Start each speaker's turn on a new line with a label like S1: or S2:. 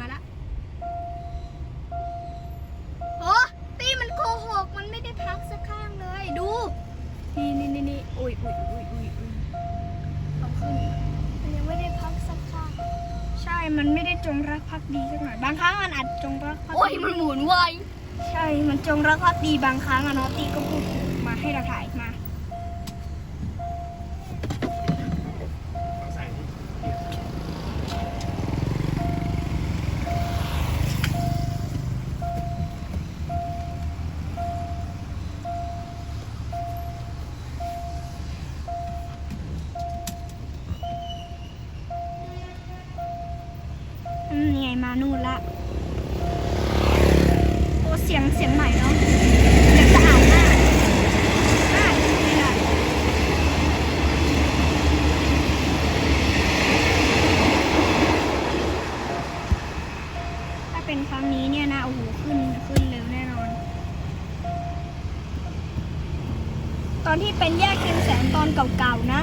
S1: มาละโ
S2: ห
S1: ตีมันโคหกมันไม่ได้พักสักข้างเลย ดู นี่นี่นี่นี่
S2: อ้ยโอ้ยโอ้ยอ้ยอ้ยเ
S1: อาขึ้น
S2: มันยังไม่ได้พักสักข้าง
S1: ใช่ มันไม่ได้จงรักภักดีสักหน่อย บางครั้งมันอาจจงรักโอ้ยมั
S2: นหมุนไว
S1: ใช่ มันจงรักภักดีบางครั้งอะเนาะตีก็พูดมาให้เราถ่ายมา นี่ไงมานู่นละ โอ้เสียงเสียงใหม่เนาะเสียงสะอาดมากอ่านี่แหละถ้าเป็นครั้งนี้เนี่ยนะโอ้โหขึ้นขึ้นเร็วแน่นอน ตอนที่เป็นแยกเชียงแสนตอนเก่าๆนะ